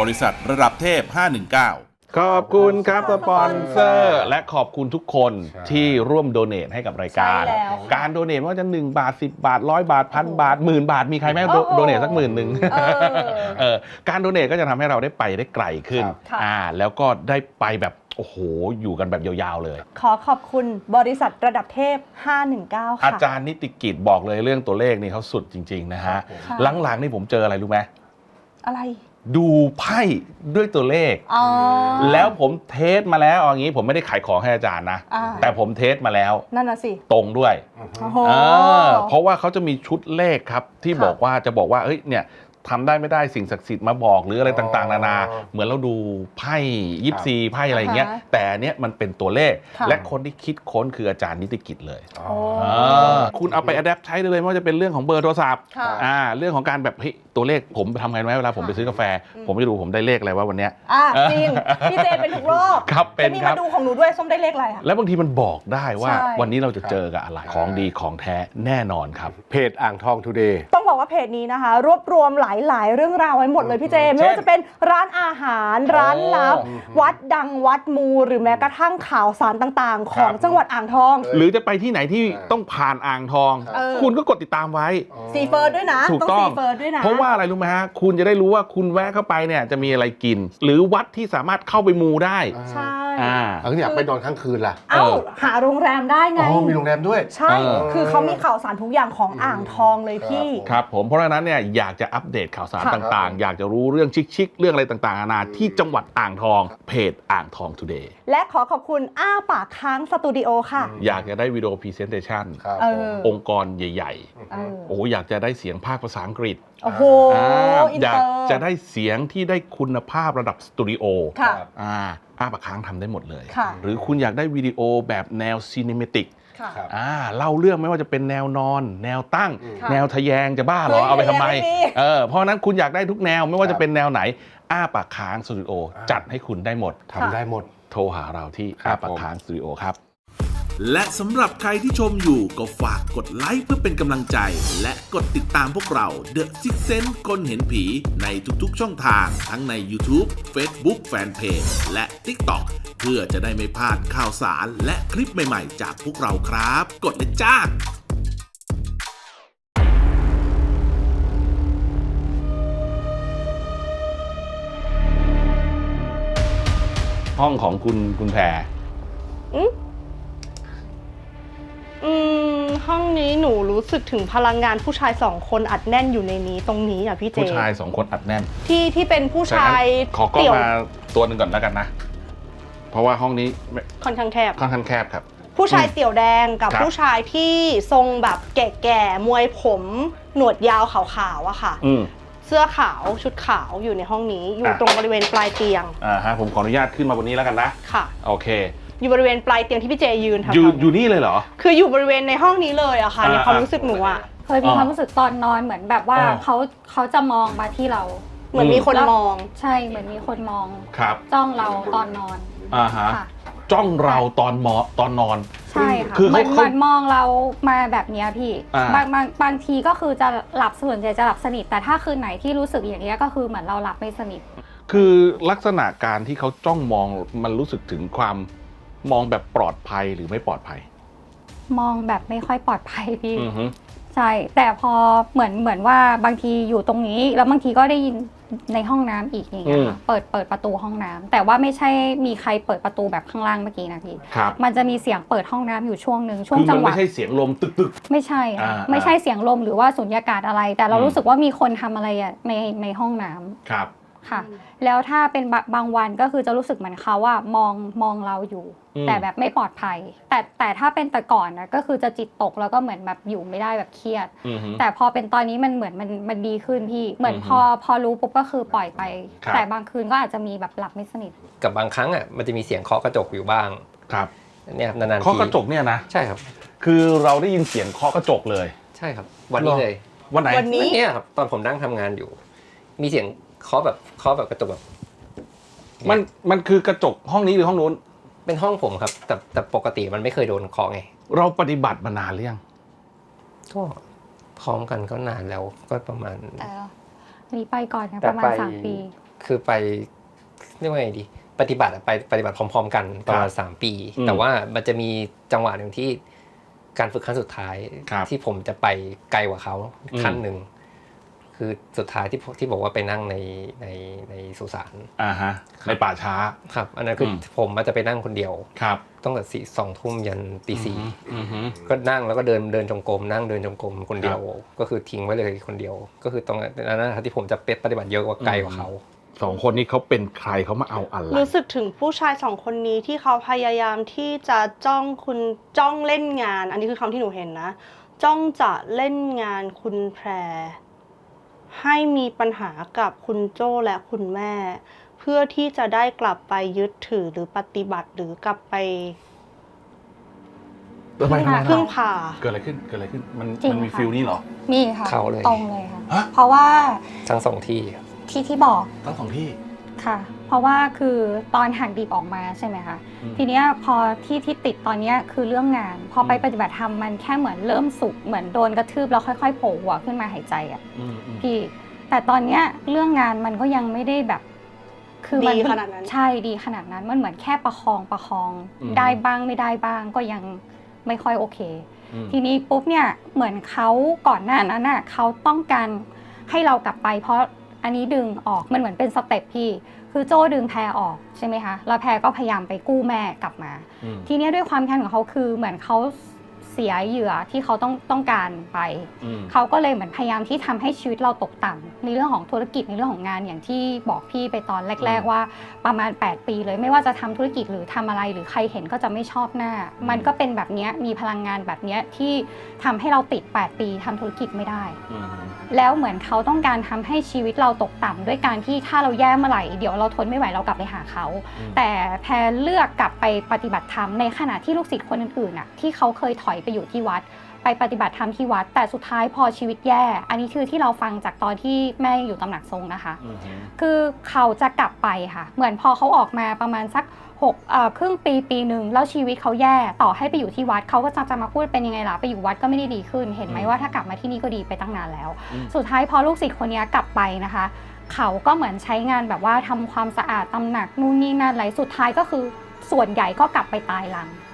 บริษัทระดับเทพ 519ขอบคุณครับสปอนเซอร์และขอบคุณทุกคนที่ร่วมโดเนทให้กับรายการ ใช่แล้วค่ะการโดเนทไม่ว่าจะ 1 บาท 10 บาทร้อยบาทพันบาทหมื่นบาท มีใครไหมโอ้โหโดเนทสักหมื่นหนึ่งเออเออการโดเนทก็จะทำให้เราได้ไปได้ไกลขึ้นครับ ค่ะ อ่าแล้วก็ได้ไปแบบโอ้โหอยู่กันแบบยาวๆเลย ขอขอบคุณบริษัทระดับเทพ 519ค่ะอาจารย์นิติกิจบอกเลยเรื่องตัวเลขนี่เขาสุดจริง ๆ นะฮะ ค่ะ หลังๆนี่ผมเจออะไรรู้ไหมอะไร ดูไพ่ด้วยตัวเลข อ๋อ แล้วผมเทสมาแล้วเอางี้ผมไม่ได้ขายของให้อาจารย์นะ อ่า แต่ผมเทสมาแล้วนั่นน่ะสิตรงด้วย โอ้โห เออเพราะว่าเขาจะมีชุดเลขครับที่ค่ะ บอกว่าจะบอกว่าเอ้ยเนี่ย ทำได้ไม่ได้สิ่งศักดิ์สิทธิ์มาบอกหรืออะไรต่างๆ นานา อ๋อเหมือนเราดูไพ่ยิปซีไพ่อะไรอย่างเงี้ยอ่าฮะแต่อันเนี้ยมันเป็นตัวเลข ค่ะ และคนที่คิดค้นคืออาจารย์นิติกิจเลยอ๋อ โอ้ อ่าคุณเอาไปอัดแอปใช้ได้เลยไม่ว่าจะเป็นเรื่องของเบอร์โทรศัพท์ ค่ะ อ่าเรื่องของการแบบเฮ้ยตัวเลขผมทำไงไหมเวลาผมไปซื้อกาแฟผมไม่รู้ผมได้เลขอะไรว่าวันเนี้ย อะจริง พี่เจเป็นทุกรอบครับเป็นจะมีครัมาบ ดูของหนูด้วยส้มได้เลขอะไรอะ แล้วบางทีมันบอกได้ว่า ใช่ วันนี้เราจะเจอกับอะไรของดีของแท้แน่นอนครับ เพจอ่างทองทูเดย์ ต้องบอกว่าเพจนี้นะคะ รวบรวมหลายๆ เรื่องราวไว้หมดเลยพี่เจ ไม่ว่าจะเป็นร้านอาหารร้านลับ วัดดังวัดมู หรือแม้กระทั่งข่าวสารต่างๆ ของจังหวัดอ่างทอง หรือจะไปที่ไหนที่ต้องผ่านอ่างทองเออคุณก็กดติดตามไว้ซีเฟิร์ดด้วยนะถูกต้องต้องซีเฟิร์ดด้วยนะเพราะว่าอะไรรู้ไหมฮะคุณจะได้รู้ว่าคุณแวะเข้าไปเนี่ยจะมีอะไรกิน หรือวัดที่สามารถเข้าไปมูได้ใช่ อ่า เอาอยากไปนอนค้างคืนล่ะเอ้าเออ หาโรงแรมได้ไง อ๋อมีโรงแรมด้วย ใช่ เออ คือเขามีข่าวสารทุกอย่างของอ่างทองเลยพี่ ครับผมเพราะฉะนั้นเนี่ยอยากจะอัปเดตข่าวสารค่ะ ต่างๆ อยากจะรู้เรื่องชิคๆเรื่องอะไรต่างๆนานาที่จังหวัดอ่างทองเพจอ่างทอง today และขอขอบคุณอ้าปากค้างสตูดิโอค่ะอยากจะได้วิดีโอพรีเซนเ t ชันครับเออองค์กรใหญ่เออๆ โอ้โหอยากจะได้เสียงภาคภาษาอังกฤษโอ้โห อ่าอินอยาเตกอร์ จะได้เสียงที่ได้คุณภาพระดับสตูดิโอค่ะ อ่า อ้าปากค้างทำได้หมดเลย ค่ะหรือคุณอยากได้วิดีโอแบบแนวซีนิเมติกค่ะ ครับ อ่าเล่าเรื่องไม่ว่าจะเป็นแนวนอน แนวตั้งค่ะแนวทะแยงจะบ้าเหรอ เฮ้ยเอาไปทำไมทะแยงไม่มี เออเพราะฉะนั้นคุณอยากได้ทุกแนวไม่ว่าครัจะบเป็นแนวไหน อ้าปากค้างสตูดิโอจัดให้คุณได้หมดทำได้หมด โทรหาเราที่ครัอ้าบปากค้างสตูดิโอครับ และสำหรับใครที่ชมอยู่ก็ฝากกดไลค์เพื่อเป็นกำลังใจ และกดติดตามพวกเรา The Six Sense คนเห็นผีในทุกๆช่องทาง ทั้งใน YouTube Facebook Fanpage และ TikTok เพื่อจะได้ไม่พลาดข่าวสารและคลิปใหม่ๆ จากพวกเราครับ กดเลยจ้าห้องของคุณคุณแพร อืมห้องนี้หนูรู้สึกถึงพลังงานผู้ชายสองคนอัดแน่นอยู่ในนี้ตรงนี้อะพี่เจผู้ชายสองคนอัดแน่นที่ที่เป็นผู้ชายดังนั้นขอกล้องเตี่ยวมาตัวหนึ่งก่อนแล้วกันนะ เพราะว่าห้องนี้ไม่ค่อนข้างแคบ ค่อนข้างแคบครับ ผู้ชายเตี่ยวแดงกับครับ ผู้ชายที่ทรงแบบแก่ๆมวยผมหนวดยาวขาวๆอะค่ะ อืม เสื้อขาวชุดขาวอยู่ในห้องนี้อยู่อะ ตรงบริเวณปลายเตียงอ่าฮะผมขออนุญาตขึ้นมาบนนี้แล้วกันนะ ค่ะ โอเค อยู่บริเวณปลายเตียงที่พี่เจยืนทำอยู่ทำอยู่นี่เลยเหรอ คืออยู่บริเวณในห้องนี้เลยอะค่ะในอ่าความรู้สึกหนูอะเคยมีความรู้สึกตอนนอนเหมือนแบบว่าอ่า เขาเขาจะมองมาที่เรา เหมือนมีคนมอง ใช่เหมือนมีคนมองครับจ้องเราตอนนอนอ่าฮะค่ะ จ้องเราตอนหมอตอนนอน ใช่ค่ะคือเหเขามือนเขาเหมือนมองเรามาแบบเนี้ยพี่ อ่า บางบางบางทีก็คือจะหลับส่วนใหญ่จะหลับสนิท แต่ถ้าคืนไหนที่รู้สึกอย่างเงี้ยก็คือเหมือนเราหลับไม่สนิท คือลักษณะการที่เขาจ้องมองมันรู้สึกถึงความ มองแบบปลอดภัยหรือไม่ปลอดภัย มองแบบไม่ค่อยปลอดภัยพี่อือฮึใช่ แต่พอเหมือนเหมือนว่าบางทีอยู่ตรงนี้ แล้วบางทีก็ได้ยินในห้องน้ำอีกอย่างเงี้ยค่ะเปิดเปิดประตูห้องน้ำแต่ว่าไม่ใช่มีใครเปิดประตูแบบข้างล่างเมื่อกี้นะพี่ครับมันจะมีเสียงเปิดห้องน้ำอยู่ช่วงหนึ่งช่วงคือจัมังนหวะไม่ใช่เสียงลมตึกตึก ไม่ใช่ค่ะอ่าไม่ใช่เสียงลมหรือว่าสุญญากาศอะไร แต่เราอืม รู้สึกว่ามีคนทำอะไรอะในในห้องน้ำๆครับ ค่ะ แล้วถ้าเป็นบะบางวันก็คือจะรู้สึกเหมือนเขาว่ามองมองเราอยู่ อืม แต่แบบไม่ปลอดภัย แต่แต่ถ้าเป็นแต่ก่อนนะก็คือจะจิตตกแล้วก็เหมือนแบบอยู่ไม่ได้แบบเครียด อือฮึ แต่พอเป็นตอนนี้มันเหมือนมันมันดีขึ้นพี่ เหมือนอือฮึพอพอรู้ปุ๊บก็คือปล่อยไป ครับ แต่บางคืนก็อาจจะมีแบบหลับไม่สนิท กับบางครั้งอะมันจะมีเสียงเคาะกระจกอยู่บ้างครับเนี่ยครับนานๆเคาะทีกระจกเนี่ยนะ ใช่ครับ คือเราได้ยินเสียงเคาะกระจกเลย ใช่ครับ วันนี้หรอเลยวันไหนวันนี้ เนี่ยครับตอนผมนั่งทำงานอยู่ มีเสียง เคาะแบบเคาะแบบกระจกแบบมันมันคือกระจกห้องนี้หรือห้องนู้น เป็นห้องผมครับ แต่แต่ปกติมันไม่เคยโดนเคาะไง เราปฏิบัติมานานหรือยัง ก็พร้อมกันก็นานแล้วก็ประมาณ แต่อันนี้ไปก่อนนะแต่ประมาณไป สามปีคือไปเรียกว่าไงดี ปฏิบัติอะไปปฏิบัติพร้อม ๆ กันประมาณสามปี อืมแต่ว่ามันจะมีจังหวะหนึ่งที่การฝึกครั้งสุดท้าย ครับที่ผมจะไปไกลกว่าเขาอืม ขั้นหนึ่ง คือสุดท้ายที่ผมที่บอกว่าไปนั่งในในในสุสานอ่าฮะในป่าช้าครับ อันนั้นคืออมผมมันจะไปนั่งคนเดียวครับตั้งแต่สี่สองทุ่มยันตีสี่อือฮึก็นั่งแล้วก็เดินเดินจงกรมนั่งเดินจงกรมคนเดียวครับก็คือทิ้งไว้เลยคนเดียว ก็คือตรงนั้นนะครับที่ผมจะเป็นปฏิบัติเยอะกว่าไกลกว่าเขาสองคนนี้เขาเป็นใครเขามาเอาอะไรรู้สึกถึงผู้ชายสองคนนี้ที่เขาพยายามที่จะจ้องคุณจ้องเล่นงาน อันนี้คือคำที่หนูเห็นนะ จ้องจะเล่นงานคุณแพร ให้มีปัญหากับคุณโจ้และคุณแม่ เพื่อที่จะได้กลับไปยึดถือหรือปฏิบัติหรือกลับไปทำไมทำไมพึ่งพา เกิดอะไรขึ้นเกิดอะไรขึ้นมันจริงมันมีค่ะ ฟิลนี้เหรอ มีค่ะเข้าเลย ตรงเลยค่ะ ฮะ เพราะว่าทั้งสองที่ครับ ที่ที่บอกทั้งสองที่ ค่ะ เพราะว่าคือตอนหักดิบออกมาใช่ไหมคะอืม ทีเนี้ยพอที่ที่ติดตอนเนี้ยคือเรื่องงาน พอไปอืมปฏิบัติธรรมมันแค่เหมือนเริ่มสุกเหมือนโดนกระทืบแล้วค่อยๆโผล่หัวขึ้นมาหายใจอะอืมอืม พี่แต่ตอนเนี้ยเรื่องงานมันก็ยังไม่ได้แบบ คือมัดีขนาดนั้น ใช่ดีขนาดนั้นมันเหมือนแค่ประคองประคองอืม ได้บ้างไม่ได้บ้างก็ยังไม่ค่อยโอเค อืมทีนี้ปุ๊บเนี่ยเหมือนเขาก่อนหน้านั้นน่ะเขาต้องการให้เรากลับไป เพราะ อันนี้ดึงออกมันเหมือนเป็นสเต็ปพี่ คือโจ้ดึงแพรออกใช่ไหมคะแล้วแพรก็พยายามไปกู้แม่กลับมาอืมทีเนี้ยด้วยความแค้นของเขาคือเหมือนเขาเสียเหยื่อที่เขาต้องต้องการไป อืมเขาก็เลยเหมือนพยายามที่ทำให้ชีวิตเราตกต่ำในเรื่องของธุรกิจในเรื่องของงานอย่างที่บอกพี่ไปตอนแรกอืมๆว่าประมาณ 8 ปีเลยไม่ว่าจะทำธุรกิจหรือทำอะไรหรือใครเห็นก็จะไม่ชอบหน้า มันก็เป็นแบบเนี้ยมีพลังงานแบบเนี้ยที่ทำให้เราติด 8 ปีทำธุรกิจไม่ได้ อืมแล้วเหมือนเขาต้องการทำให้ชีวิตเราตกต่ำด้วยการที่ถ้าเราแย่เมื่อไหร่เดี๋ยวเราทนไม่ไหวเรากลับไปหาเขา อืมแต่แพรเลือกกลับไปปฏิบัติธรรมในขณะที่ลูกศิษย์คนอื่นๆน่ะที่เขาเคยถอยไปอยู่ที่วัด ไปปฏิบัติธรรมที่วัด แต่สุดท้ายพอชีวิตแย่ อันนี้คือที่เราฟังจากตอนที่แม่อยู่ตำหนักทรงนะคะ อืมคือเขาจะกลับไปค่ะ เหมือนพอเขาออกมาประมาณสักหกเอ่อครึ่งปีปีหนึ่งแล้วชีวิตเขาแย่ต่อให้ไปอยู่ที่วัดเขาก็จะจะมาพูดเป็นยังไงล่ะไปอยู่วัดก็ไม่ได้ดีขึ้น เห็นไหมอืมว่าถ้ากลับมาที่นี่ก็ดีไปตั้งนานแล้ว อืม สุดท้ายพอลูกศิษย์คนนี้กลับไปนะคะ เขาก็เหมือนใช้งานแบบว่าทำความสะอาดตำหนักนู่นนี่นั่นอะไรสุดท้ายก็คือส่วนใหญ่ก็กลับไปตายหลังอืม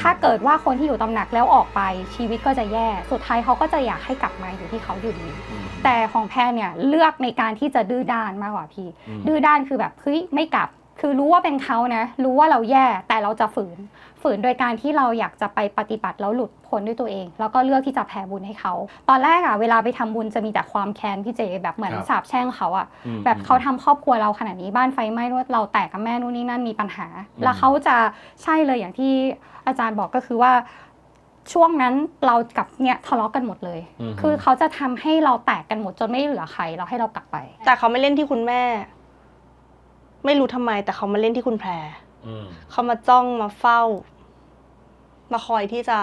ถ้าเกิดว่าคนที่อยู่ตำหนักแล้วออกไปชีวิตก็จะแย่ สุดท้ายเขาก็จะอยากให้กลับมาอยู่ที่เขาอยู่ดีอืมแต่ของแพรเนี่ยเลือกในการที่จะดื้อด้านมากกว่าพี่อืมดื้อด้านคือแบบเฮ้ยไม่กลับ คือรู้ว่าเป็นเขานะ รู้ว่าเราแย่แต่เราจะฝืน ฝืนโดยการที่เราอยากจะไปปฏิบัติแล้วหลุดพ้นด้วยตัวเอง แล้วก็เลือกที่จะแผ่บุญให้เขา ตอนแรกอะเวลาไปทำบุญจะมีแต่ความแค้นพี่เจแบบเหมือนครับสาบแช่งเขาอะอืมแบบเขาทำครอบครัวเราขนาดนี้บ้านไฟไหม้ด้วยเราแตกกับแม่นู่นนี่นั่นมีปัญหาอืมแล้วเขาจะใช่เลยอย่างที่อาจารย์บอกก็คือว่าช่วงนั้นเรากับเนี่ยทะเลาะกันหมดเลยอืมคือเขาจะทำให้เราแตกกันหมดจนไม่เหลือใครแล้วให้เรากลับไป แต่เขาไม่เล่นที่คุณแม่ ไม่รู้ทำไม แต่เขามาเล่นที่คุณแพรอืมเขามาจ้องมาเฝ้า มาคอยที่จะ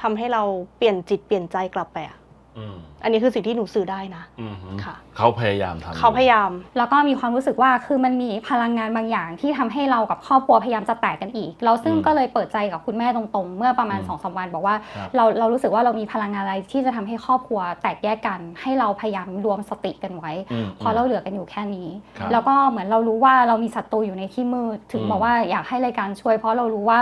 ทำให้เราเปลี่ยนจิตเปลี่ยนใจกลับไปอะอืมอันนี้คือสิ่งที่หนูสื่อได้นะอืมค่ะ เขาพยายามทำเขาพยายาม แล้วก็มีความรู้สึกว่าคือมันมีพลังงานบางอย่างที่ทำให้เรากับครอบครัวพยายามจะแตกกันอีกแล้วซึ่งอืมก็เลยเปิดใจกับคุณแม่ตรงๆ เมื่อประมาณอืม2อสวัน บอกว่าครับเราเรารู้สึกว่าเรามีพลังงานอะไรที่จะทำให้ครอบครัวแตกแยกกัน ให้เราพยายามรวมสติกันไว้อืมเพราะเราเหลือกันอยู่แค่นี้ครับแล้วก็เหมือนเรารู้ว่าเรามีศัตรูอยู่ในที่มืด ถึงอืมบอกว่าอยากให้รายการช่วย เพราะเรารู้ว่า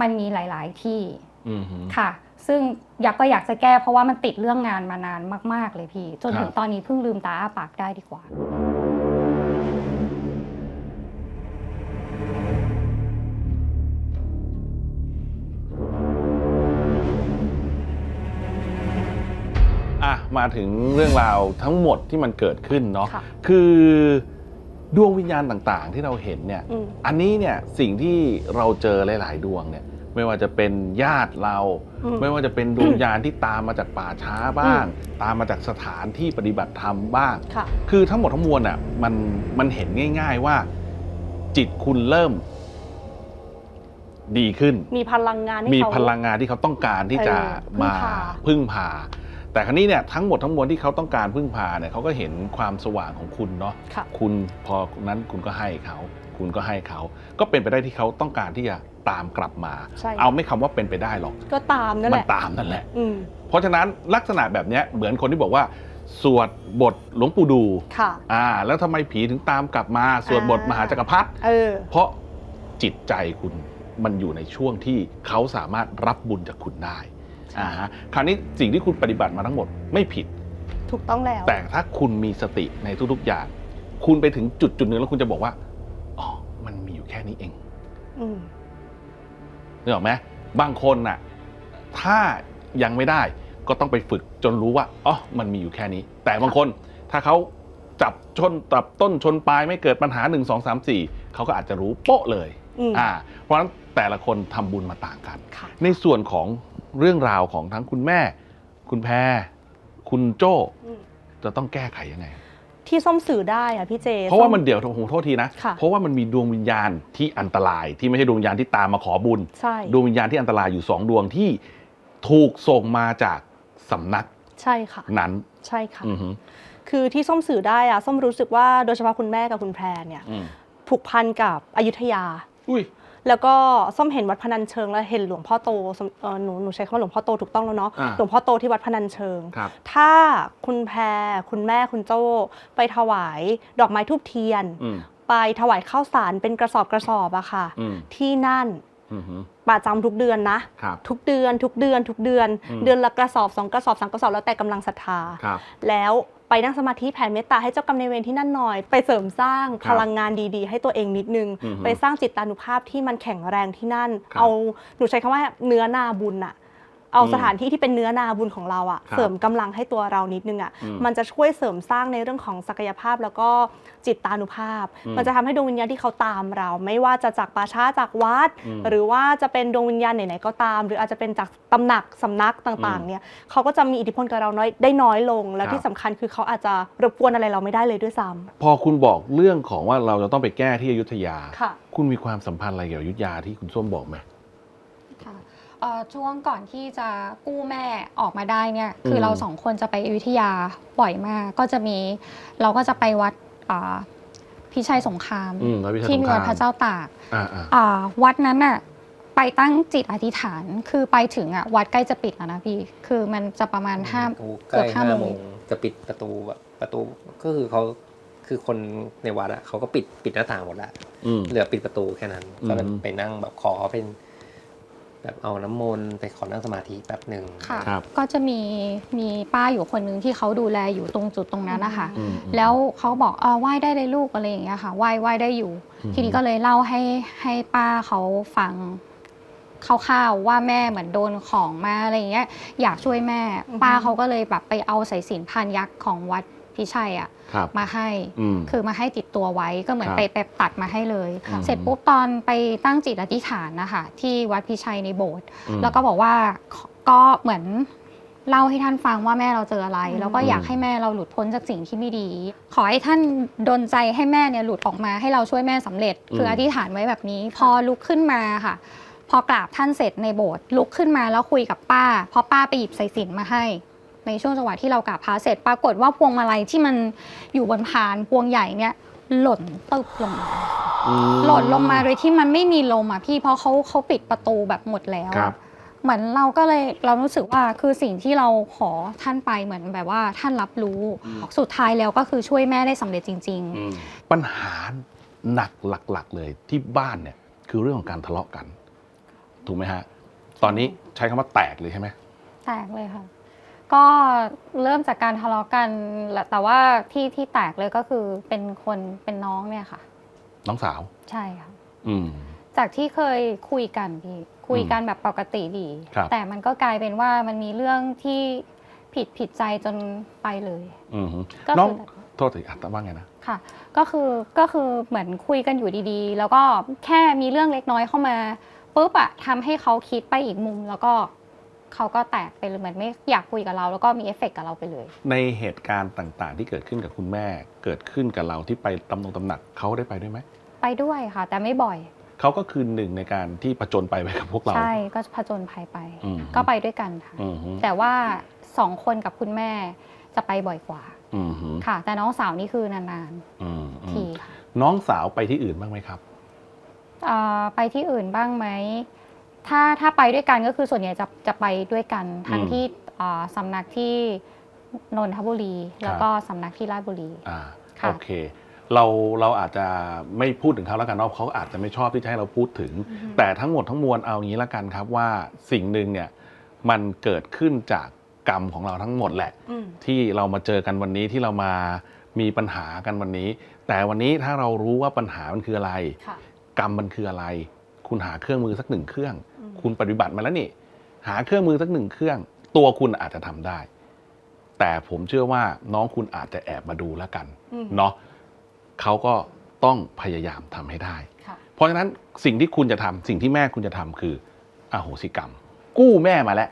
มันมีหลาย ๆ ที่อืม ค่ะ ซึ่งอยากก็อยากจะแก้เพราะว่ามันติดเรื่องงานมานานมาก ๆ เลยพี่ จนถึคงรับ ตอนนี้เพิ่งลืมตาอ้าปากได้ดีกว่า อะมาถึงเรื่องราวทั้งหมดที่มันเกิดขึ้นเนาะค่ะ คือ ดวงวิญญาณต่างๆ ที่เราเห็นเนี่ยอืม อันนี้เนี่ยสิ่งที่เราเจอหลาย ๆ ดวงเนี่ยไม่ว่าจะเป็นญาติเรา อืม ไม่ว่าจะเป็นดวงวิญญาณที่ตามมาจากป่าช้าบ้าง ตามมาจากสถานที่ปฏิบัติธรรมบ้าง ค่ะ คือทั้งหมดทั้งมวลอะมันมันเห็นง่าย ๆว่า จิตคุณเริ่ม ดีขึ้น มีพลังงานให้มีเขา พลังงานที่เขาต้องการที่จะเออพึ่งมาพา พึ่งพา แต่ครั้นี้เนี่ยทั้งหมดทั้งมวลที่เขาต้องการพึ่งพาเนี่ยเขาก็เห็นความสว่างของคุณเนาะค่ะคุณพอนั้นคุณก็ให้เขา คุณก็ให้เขา ก็เป็นไปได้ที่เขาต้องการที่จะตามกลับมา ใช่ เอาไม่คำว่าเป็นไปได้หรอก ก็ตามนั่นมัแหละ ตามนั่นแหละ อืม เพราะฉะนั้นลักษณะแบบเนี้ยเหมือนคนที่บอกว่า สวดบทหลวงปู่ดู ค่ะ อ่า แล้วทำไมผีถึงตามกลับมา สวดบทอ่าม มหาจักรพรรดิ เออ เพราะจิตใจคุณมันอยู่ในช่วงที่เขาสามารถรับบุญจากคุณได้ อ่าฮะคราวนี้สิ่งที่คุณปฏิบัติมาทั้งหมดไม่ผิด ถูกต้องแล้ว แต่ถ้าคุณมีสติในทุกๆอย่าง คุณไปถึงจุดจุดหนึ่งแล้วคุณจะบอกว่าอ๋อมันมีอยู่แค่นี้เองอืมนึกออกไหมบางคนน่ะ ถ้ายังไม่ได้ก็ต้องไปฝึกจนรู้ว่าอ๋อมันมีอยู่แค่นี้ แต่บางคนถ้าเขาจับชนตับต้นชนปลายไม่เกิดปัญหา1 2 3 4เขาก็อาจจะรู้โป๊ะเลย อืม อ่า เพราะฉะนั้นแต่ละคนทำบุญมาต่างกัน ค่ะ ในส่วนของ เรื่องราวของทั้งคุณแม่ คุณแพรคุณโจ้อืมจะต้องแก้ไขยังไง ที่ส้มสื่อได้อะพี่เจ เพราะว่าส้มันเดี๋ยวผมโทษทีนะค่ะเพราะว่ามันมีดวงวิญญาณที่อันตราย ที่ไม่ใช่ดวงวิญญาณที่ตามมาขอบุญใช่ดวงวิญญาณที่อันตรายอยู่สองดวงที่ถูกส่งมาจากสำนัก ใช่ค่ะ นั้นใช่ค่ะอือฮึคือที่ส้มสื่อได้อะส้มรู้สึกว่าโดยเฉพาะคุณแม่กับคุณแพรเนี่ยอืมผูกพันกับอยุธยาอุ้ย แล้วก็ส้มเห็นวัดพนัญเชิงแล้วเห็นหลวงพ่อโตสมเอ่อหนูหนูใช้คำว่าหลวงพ่อโตถูกต้องแล้วเนาะอ่าหลวงพ่อโตที่วัดพนัญเชิง ครับ ถ้าคุณแพรคุณแม่คุณโจ้ไปถวายดอกไม้ทูบเทียน อืมไปถวายข้าวสารเป็นกระสอบกระสอบอะค่ะ อืมที่นั่นอือฮึประจำทุกเดือนนะ ครับ ทุกเดือนทุกเดือนทุกเดือน อืม เดือนละกระสอบสองกระสอบสามกระสอบแล้วแต่กำลังศรัทธา ครับ แล้ว ไปนั่งสมาธิแผ่เมตตาให้เจ้ากรรมนายเวรที่นั่นหน่อย ไปเสริมสร้างคพรับลังงานดีๆ ให้ตัวเองนิดนึงอือฮึไปสร้างจิตตานุภาพที่มันแข็งแรงที่นั่นครับเอาหนูใช้คำว่าเนื้อนาบุญอะ เอาอืมสถานที่ที่เป็นเนื้อนาบุญของเราอะครับเสริมกำลังให้ตัวเรานิดนึงอะอืมมันจะช่วยเสริมสร้างในเรื่องของศักยภาพแล้วก็จิตตานุภาพอืมมันจะทำให้ดวงวิญญาณที่เขาตามเรา ไม่ว่าจะจากป่าช้าจากวัดอืมหรือว่าจะเป็นดวงวิญญาณไหนๆก็ตาม หรืออาจจะเป็นจากตำหนักสำนักต่างอืมๆเนี่ยเขาก็จะมีอิทธิพลกับเราน้อยได้น้อยลง แล้วครับที่สำคัญคือเขาอาจจะรบกวนอะไรเราไม่ได้เลยด้วยซ้ำพอคุณบอกเรื่องของว่าเราจะต้องไปแก้ที่อยุธยาค่ะคุณมีความสัมพันธ์อะไรเกี่ยวกับอยุธยาที่คุณส้มบอกไหมค่ะ เอ่อช่วงก่อนที่จะกู้แม่ออกมาได้เนี่ยคือมเราสองคนจะไปอยุธยาบ่อยมาก ก็จะมีเราก็จะไปวัดอ่าพิชัยสงคราม อืมแล้วพิชัยที่สงมีคราวัดมพระเจ้าตากอ่าอ่าอ่าวัดนั้นน่ะไปตั้งจิตอธิษฐานคือไปถึงอะวัดใกล้จะปิดแล้วนะพี่คือมันจะประมาณห้า โอ้ใกเกืล้อบห้าห้าโมโมงง จะปิดประตูแบบประตูก็คือเขาคือคนในวัดอะเขาก็ปิดปิดหน้าต่างหมดละอืม เหลือปิดประตูแค่นั้นอืมก็เลยไปนั่งแบบขอเป็น แบบเอาน้ำมนต์ไปขอนั่งสมาธิแป๊บหนึ่ง ค่ะ ครับ ก็จะมีมีป้าอยู่คนหนึ่งที่เขาดูแลอยู่ตรงจุดตรงนั้นนะคะ อืม แล้วเขาบอกเออไหว้ได้เลยลูกอะไรอย่างเงี้ยค่ะไหว้ไหว้ได้อยู่ อืม ทีนี้ก็เลยเล่าให้ให้ป้าเขาฟังคร่าวๆว่าแม่เหมือนโดนของมาอะไรอย่างเงี้ยอยากช่วยแม่ อือฮึ ป้าเขาก็เลยแบบไปเอาสายสิญจนพานยักษ์ของวัด พิชัยอะครับ มาให้ อืม คือมาให้ติดตัวไว้ก็เหมือนครับไปไปตัดมาให้เลย ครับ เสร็จปุ๊บตอนไปตั้งจิตอธิษฐานนะคะที่วัดพิชัยในโบสถ์อืม แล้วก็บอกว่าก็เหมือนเล่าให้ท่านฟังว่าแม่เราเจออะไร อืม แล้วก็อยากให้แม่เราหลุดพ้นจากสิ่งที่ไม่ดี ขอให้ท่านดลใจให้แม่เนี่ยหลุดออกมาให้เราช่วยแม่สำเร็จ คืออธิษฐานไว้แบบนี้ พอลุกขึ้นมาค่ะ พอกราบท่านเสร็จในโบสถ์ลุกขึ้นมาแล้วคุยกับป้าเพราะป้าไปหยิบสายสิญจนมาให้ ในช่วงจังหวะที่เรากราบพระเสร็จ ปรากฏว่าพวงมาลัยที่มันอยู่บนพานพวงใหญ่เนี่ยหล่นตึบลงมาอืม หล่นลงมาโดยที่มันไม่มีลมอะพี่เพราะเขาเขาปิดประตูแบบหมดแล้วครับ เหมือนเราก็เลยเรารู้สึกว่าคือสิ่งที่เราขอท่านไปเหมือนแบบว่าท่านรับรู้สุดท้ายแล้วก็คือช่วยแม่ได้สำเร็จจริงอืมปัญหาหนักหลัก ๆ เลยที่บ้านเนี่ยคือเรื่องของการทะเลาะกัน ถูกไหมฮะ ตอนนี้ใช้คำว่าแตกเลยใช่ไหมๆแตกเลยค่ะ ก็เริ่มจากการทะเลาะกันแหละแต่ว่าที่ที่แตกเลยก็คือเป็นคนเป็นน้องเนี่ยค่ะ น้องสาว ใช่ค่ะ อืม จากที่เคยคุยกันพี่คุยกันแบบปกติดี ครับ แต่มันก็กลายเป็นว่ามันมีเรื่องที่ผิดผิดใจจนไปเลย อืมฮึก็น้องคือแบบโทษทีอะแต่ว่าไงนะค่ะ ก็คือก็คือเหมือนคุยกันอยู่ดีๆ แล้วก็แค่มีเรื่องเล็กน้อยเข้ามาปุ๊บอะทำให้เขาคิดไปอีกมุมแล้วก็ เขาก็แตกไปเลยเหมือนไม่อยากคุยกับเรา แล้วก็มีเอฟเฟกต์กับเราไปเลย ในเหตุการณ์ต่างๆ ที่เกิดขึ้นกับคุณแม่ เกิดขึ้นกับเราที่ไปตำนงตำหนักเขาได้ไปด้วยไหมไปด้วยค่ะ แต่ไม่บ่อย เขาก็คือหนึ่งในการที่ผจญไปไปกับพวกเรา ใช่ก็ผจญภัยไป อืม ก็ไปด้วยกันค่ะ อืมฮึแต่ว่าสองคนกับคุณแม่จะไปบ่อยกว่า อืมฮึค่ะ แต่น้องสาวนี่คือนานอืมๆอืทีมค่ะน้องสาวไปที่อื่นบ้างไหมครับ เอ่อไปที่อื่นบ้างไหม ถ้าถ้าไปด้วยกันก็คือส่วนใหญ่จะจะไปด้วยกันทั้งอืม ที่เอ่อสำนักที่นนทบุรี แล้วก็สำนักที่ราชบุรี อ่าค่ะ โอเค เราเราอาจจะไม่พูดถึงเขาแล้วกันเนาะเขาอาจจะไม่ชอบที่จะให้เราพูดถึง แต่ทั้งหมดทั้งมวลเอางี้ละกันครับว่าสิ่งหนึ่งเนี่ยมันเกิดขึ้นจากกรรมของเราทั้งหมดแหละ อืม ที่เรามาเจอกันวันนี้ที่เรามามีปัญหากันวันนี้ แต่วันนี้ถ้าเรารู้ว่าปัญหามันคืออะไร ค่ะ กรรมมันคืออะไร คุณหาเครื่องมือสักหนึ่งเครื่องอืม คุณปฏิบัติมาแล้วนี่ หาเครื่องมือสักหนึ่งเครื่อง ตัวคุณอาจจะทำได้ แต่ผมเชื่อว่าน้องคุณอาจจะแอบมาดูแล้วกันอืมเนาะเขาก็ต้องพยายามทำให้ได้ค่ะเพราะฉะนั้นสิ่งที่คุณจะทำสิ่งที่แม่คุณจะทำคืออโหสิกรรม กู้แม่มาแล้ว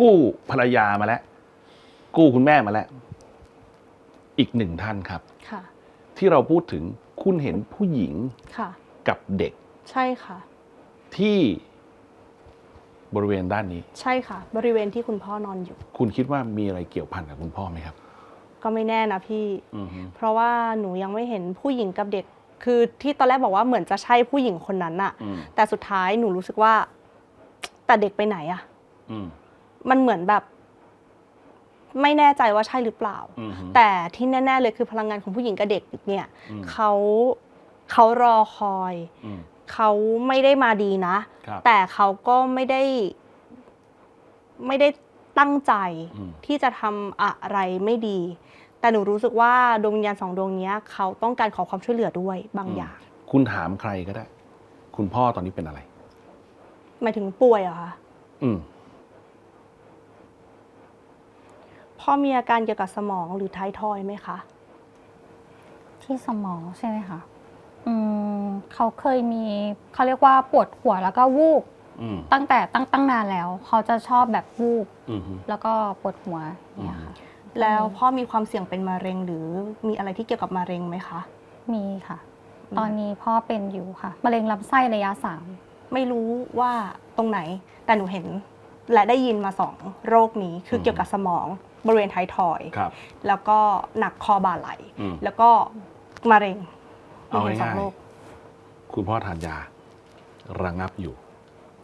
กู้ภรรยามาแล้ว กู้คุณแม่มาแล้ว อีกหนึ่งท่านครับค่ะที่เราพูดถึงคุณเห็นผู้หญิงค่ะกับเด็ก ใช่ค่ะ ที่บริเวณด้านนี้ ใช่ค่ะ บริเวณที่คุณพ่อนอนอยู่ คุณคิดว่ามีอะไรเกี่ยวพันกับคุณพ่อไหมครับ ก็ไม่แน่นะพี่ อือฮึเพราะว่าหนูยังไม่เห็นผู้หญิงกับเด็ก คือที่ตอนแรกบอกว่าเหมือนจะใช่ผู้หญิงคนนั้นอะอืมแต่สุดท้ายหนูรู้สึกว่า แต่เด็กไปไหนอะอืมมันเหมือนแบบ ไม่แน่ใจว่าใช่หรือเปล่า อือฮึแต่ที่แน่ ๆ เลยคือพลังงานของผู้หญิงกับเด็กเนี่ยอืมเขาเขารอคอย อืม เขาไม่ได้มาดีนะ ครับแต่เขาก็ไม่ได้ ไม่ได้ตั้งใจอืม ที่จะทำอะไรไม่ดี แต่หนูรู้สึกว่าดวงวิญญาณสองดวงเนี้ยเขาต้องการขอความช่วยเหลือด้วยบางอย่างคุณถามใครก็ได้ คุณพ่อตอนนี้เป็นอะไร หมายถึงป่วยเหรอคะอืม พ่อมีอาการเกี่ยวกับสมองหรือท้ายทอยไหมคะ ที่สมองใช่ไหมคะ อืมเขาเคยมีเขาเรียกว่าปวดหัวแล้วก็วูบอืมตั้งแต่ตั้งตั้งนานแล้ว เขาจะชอบแบบวูบอืมฮึแล้วก็ปวดหัวเนี่ยค่ะ แล้วพ่อมีความเสี่ยงเป็นมะเร็งหรือมีอะไรที่เกี่ยวกับมะเร็งไหมคะ มีค่ะ อืม ตอนนี้พ่อเป็นอยู่ค่ะมะเร็งลำไส้ระยะสามไม่รู้ว่าตรงไหน แต่หนูเห็นและได้ยินมาสองโรคนี้คือเกี่ยวกับสมองบริเวณท้ายทอย ครับ แล้วก็หนักคอบ่าไหล อืม แล้วก็มะเร็ง เอาหนูห็นสองง่ายโรคๆคุณพ่อทานยาระงับอยู่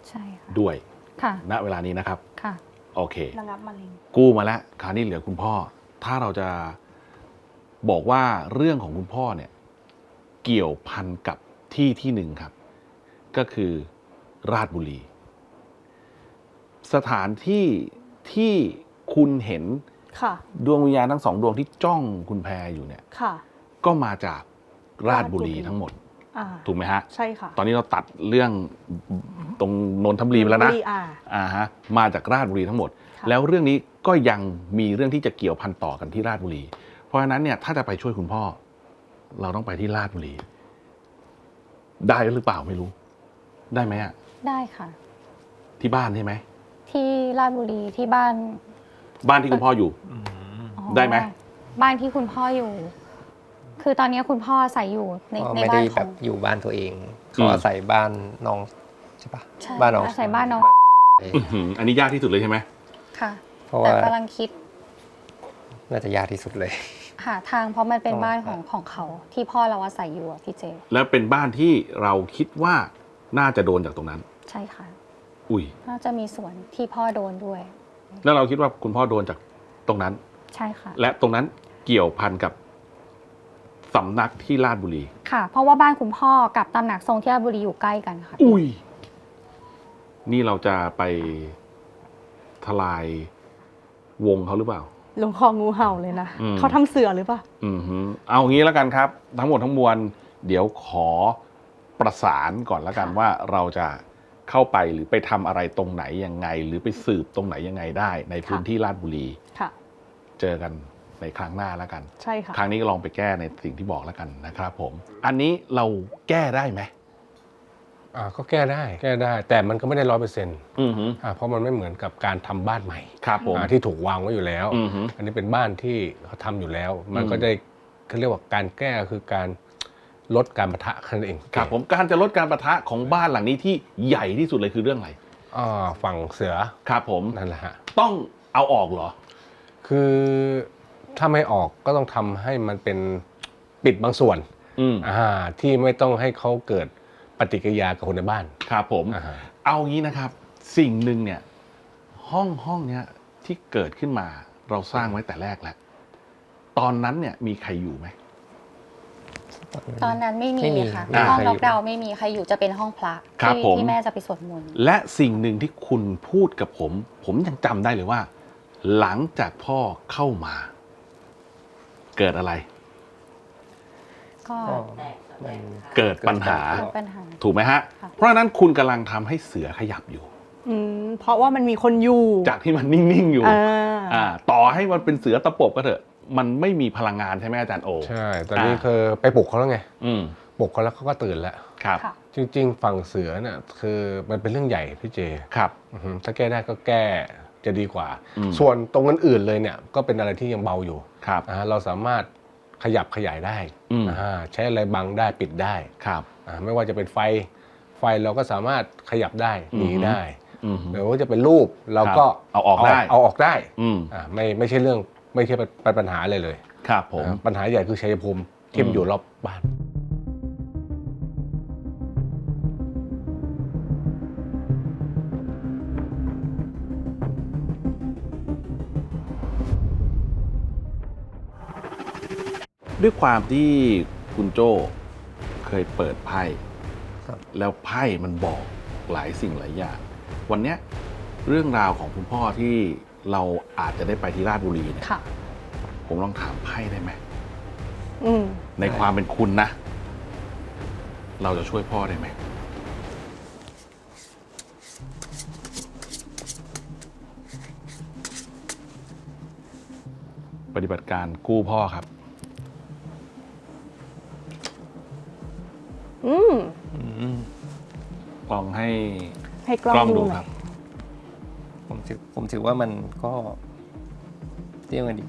ใช่ค่ะด้วย ค่ะณเวลานี้นะครับ ค่ะ โอเค ระงับมะเร็ง กู้มาแล้วคราวนี้เหลือคุณพ่อ ถ้าเราจะบอกว่าเรื่องของคุณพ่อเนี่ย เกี่ยวพันกับที่ที่หนึ่งครับ ก็คือราชบุรี สถานที่ที่คุณเห็นค่ะ ดวงวิญญาณทั้งสองดวงที่จ้องคุณแพรอยู่เนี่ย ค่ะ ก็มาจาก ราชบุรีราชบุรีทั้งหมด อ่าถูกไหมฮะ ใช่ค่ะตอนนี้เราตัดเรื่องตรงนนทบุรีไปแล้วนะบุรีอ่า อ่าฮะมาจากราชบุรีทั้งหมด ค่ะ แล้วเรื่องนี้ก็ยังมีเรื่องที่จะเกี่ยวพันต่อกันที่ราชบุรี เพราะฉะนั้นเนี่ยถ้าจะไปช่วยคุณพ่อ เราต้องไปที่ราชบุรี ได้หรือเปล่าไม่รู้ ได้ไหมอะได้ค่ะ ที่บ้านใช่ไหมที่ราชบุรีที่บ้านบ้านที่คุณพ่ออยู่ อ๋อได้ไหม บ้านที่คุณพ่ออยู่ คือตอนนี้คุณพ่ออาศัยอยู่ในก็ในไม่บ้าได้นขแบอง บอยู่บ้านตัวเองอืเขาม อาศัยบ้านน้องใช่ปะใช่บ้านน้องอาศัยบ้านน้อง อื้อหืออันนี้ยากที่สุดเลยใช่ไหมค่ะ เพราะแต่ว่ากำลังคิดน่าจะยากที่สุดเลย หาทางเพราะมันเป็นอ๋อบ้านของของเขา ที่พ่อเราอาศัยอยู่อะพี่เจ แล้วเป็นบ้านที่เราคิดว่าน่าจะโดนจากตรงนั้น ใช่ค่ะ อุ้ย น่าจะมีส่วนที่พ่อโดนด้วย แล้วเราคิดว่าคุณพ่อโดนจากตรงนั้น ใช่ค่ะ และตรงนั้นเกี่ยวพันกับ สำนักที่ราชบุรี ค่ะ เพราะว่าบ้านคุณพ่อกับตำหนักทรงที่ราชบุรีอยู่ใกล้กันค่ะ อุ้ย นี่เราจะไปทลายวงเขาหรือเปล่า หลวงคองูเห่าเลยนะอืม เขาทำเสือหรือเปล่า อืมฮึเอางี้แล้วกันครับ ทั้งหมดทั้งมวลเดี๋ยวขอประสานก่อนแล้วกันค่ะ ว่าเราจะเข้าไปหรือไปทำอะไรตรงไหนยังไง หรือไปสืบตรงไหนยังไงได้ ในพื้นที่ราชบุรี ค่ะ เจอกัน ในครั้งหน้าแล้วกัน ใช่ค่ะ ครั้งนี้ก็ลองไปแก้ในสิ่งที่บอกแล้วกันนะครับผม อันนี้เราแก้ได้ไหมอ่าก็แก้ได้แก้ได้ แต่มันก็ไม่ได้ร้อยเปอร์เซ็นต์อือฮึเพราะมันไม่เหมือนกับการทำบ้านใหม่ครับผม อ่าที่ถูกวางไว้อยู่แล้ว อือฮึ อันนี้เป็นบ้านที่เขาทำอยู่แล้ว มันอืมก็ได้เขาเรียกว่าการแก้คือการลดการปะทะแค่นั้นเองครับผมการจะลดการประทะของบ้านหลังนี้ที่ใหญ่ที่สุดเลยคือเรื่องอะไรอ่าฝั่งเสือครับผมนั่นแหละฮะ ต้องเอาออกเหรอ คือ ถ้าไม่ออกก็ต้องทำให้มันเป็นปิดบางส่วนอืมอ่าที่ไม่ต้องให้เขาเกิดปฏิกิริยากับคนในบ้านครับผม อ่าฮะ เอางี้นะครับ สิ่งหนึ่งเนี่ย ห้องห้องเนี้ยที่เกิดขึ้นมาเราสร้างไว้แต่แรกแล้ว ตอนนั้นเนี่ยมีใครอยู่ไหม ตอนนั้นไม่มีไม่มีค่ะไม่มี ห้องใครล็อกอยู่ดาวน์ไม่มีใครอยู่จะเป็นห้องพระครับที่ผม ที่แม่จะไปสวดมนต์และสิ่งหนึ่งที่คุณพูดกับผม ผมยังจำได้เลยว่า หลังจากพ่อเข้ามา เกิดอะไร ก็ก็มันเกิดปัญหา เกิดปัญหา ถูกไหมฮะ ค่ะ เพราะฉะนั้นคุณกำลังทำให้เสือขยับอยู่ อืมเพราะว่ามันมีคนอยู่จากที่มันนิ่ง ๆ อยู่อ่า อ่าต่อให้มันเป็นเสือตะปบก็เถอะ มันไม่มีพลังงานใช่ไหมอาจารย์โอ ใช่ตอนนี้อ่า คือไปปลุกเขาแล้วไงอืมปลุกเขาแล้วเขาก็ตื่นแล้ว ครับ ค่ะ จริง ๆ ฝั่งเสือเนี่ยคือมันเป็นเรื่องใหญ่พี่เจครับ อือฮึถ้าแก้ได้ก็แก้ จะดีกว่าอืมส่วนตรงอื่นๆเลยเนี่ยก็เป็นอะไรที่ยังเบาอยู่ครับอ่าเราสามารถขยับขยายได้อืมอ่าใช้อะไรบังได้ปิดได้ครับอ่าไม่ว่าจะเป็นไฟไฟเราก็สามารถขยับได้หนีอือฮึได้อืมหรือว่าจะเป็นรูปเราก็ครับเอาออกได้เอาออกได้อืมอ่าไม่ไม่ใช่เรื่องไม่ใช่เป็นปัญหาเลยเลย ครับผมอ่าปัญหาใหญ่คือชัยภูมิที่มันอืมอยู่รอบบ้าน ด้วยความที่คุณโจ้เคยเปิดไพ่ครับ แล้วไพ่มันบอกหลายสิ่งหลายอย่าง วันเนี้ยเรื่องราวของคุณพ่อที่เราอาจจะได้ไปที่ราชบุรีเนี่ยค่ะ ผมลองถามไพ่ได้ไหมอืม ในความเป็นคุณนะ เราจะช่วยพ่อได้ไหมปฏิบัติการกู้พ่อครับ อืมลองให้ให้กล้องกล้องดูดูหคน่รัอบยผมถือผมถือว่ามันก็เรียกว่าไงดี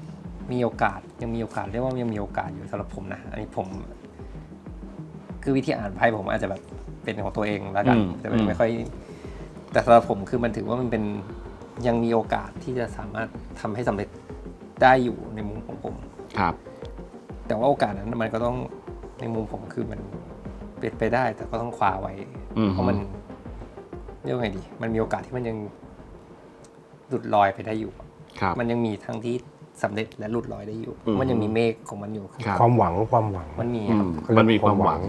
มีโอกาสยังมีโอกาสเรียกว่ายังมีโอกาสอยู่สำหรับผมนะอันนี้ผม คือวิธีอ่านไพ่ผมอาจจะแบบเป็นของตัวเองแล้วกันอืมแต่มันอืม ไม่ค่อย แต่สำหรับผมคือมันถือว่ามันเป็นยังมีโอกาสที่จะสามารถทำให้สำเร็จได้อยู่ในมุมของผม ครับ แต่ว่าโอกาสนั้นมันก็ต้องในมุมผมคือมัน เป็นไปได้แต่ก็ต้องคว้าไว้ อืม เพราะมันเรียกว่าไงดี มันมีโอกาสที่มันยังหลุดลอยไปได้อยู่ ครับ มันยังมีทั้งที่สำเร็จและหลุดลอยได้อยู่ อืม มันยังมีเมฆของมันอยู่ ครับความหวังความหวัง มันมีอืครัมบ มันมีความหวัง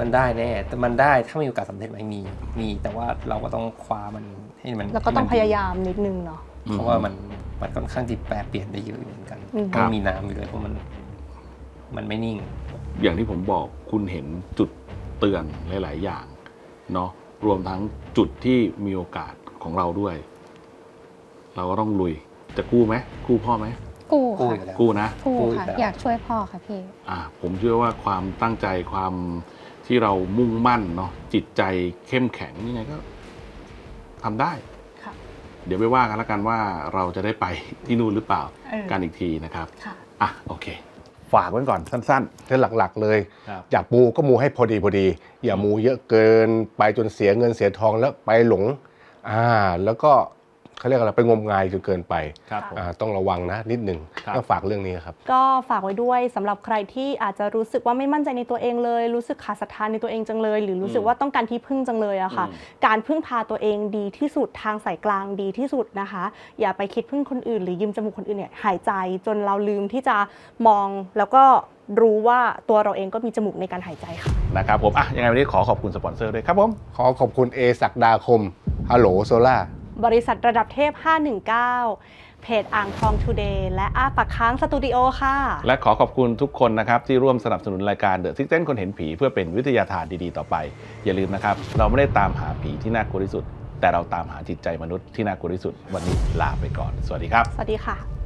มันได้แน่ แต่มันได้ถ้ามีโอกาสสำเร็จไหมมี มี แต่ว่าเราก็ต้องคว้ามันให้มันแล้วก็ต้องพให้มันดียายามนิดนึงเนาะ เพราะว่ามันมันค่อนข้างที่แปรเปลี่ยนได้เยอะอยู่เหมือนกันอืม ครับ มันมีน้ำอยู่เลยเพราะมัน มันไม่นิ่ง อย่างที่ผมบอกคุณเห็นจุด เตือนหลาย ๆ อย่างเนาะรวมทั้งจุดที่มีโอกาสของเราด้วย เราก็ต้องลุยจะกู้ไหมกู้พ่อไหมกู้กู้ค่ะอยู่แล้ว กู้นะ กู้กู้อยู่ค่ะ แล้ว อยากช่วยพ่อค่ะพี่ อ่าผมเชื่อว่าความตั้งใจความที่เรามุ่งมั่นเนาะจิตใจเข้มแข็งยังไงก็ทำได้ ค่ะ เดี๋ยวไปว่ากันแล้วกันว่าเราจะได้ไปที่นู่นหรือเปล่า เออกันอีกทีนะครับ ค่ะ อะ โอเค ฝากไว้ก่อนสั้นที่หลักๆ เลยๆครับอยากมูก็มูให้พอดีพอดี อย่ามูเยอะเกินไปจนเสียเงินเสียทองแล้วไปหลงอ่าแล้วก็ เขาเรียกอะไรไปงมงายจนเกินไปครับผม อ่าต้องระวังนะนิดหนึ่งครับ ต้องฝากเรื่องนี้ครับ ก็ฝากไว้ด้วยสำหรับใครที่อาจจะรู้สึกว่าไม่มั่นใจในตัวเองเลย รู้สึกขาดศรัทธาในตัวเองจังเลย หรือรู้สึกว่าต้องการที่พึ่งจังเลยอะค่ะ อืม การพึ่งพาตัวเองดีที่สุดทางสายกลางดีที่สุดนะคะ อย่าไปคิดพึ่งคนอื่น หรือยืมจมูกคนอื่นเนี่ยหายใจ จนเราลืมที่จะมองแล้วก็รู้ว่าตัวเราเองก็มีจมูกในการหายใจค่ะ นะครับผมอะยังไงวันนี้ขอขอบคุณสปอนเซอร์ด้วยครับผม ขอขอบคุณเอศักดาคมฮัลโหลโซล่า บริษัทระดับเทพ 519 เพจอ่างทองทูเดย์และอ้าปากค้างสตูดิโอค่ะ และขอขอบคุณทุกคนนะครับ ที่ร่วมสนับสนุนรายการ The Six Sense คนเห็นผีเพื่อเป็นวิทยาทานดีๆต่อไป อย่าลืมนะครับ เราไม่ได้ตามหาผีที่น่ากลัวที่สุด แต่เราตามหาจิตใจมนุษย์ที่น่ากลัวที่สุดวันนี้ลาไปก่อน สวัสดีครับ สวัสดีค่ะ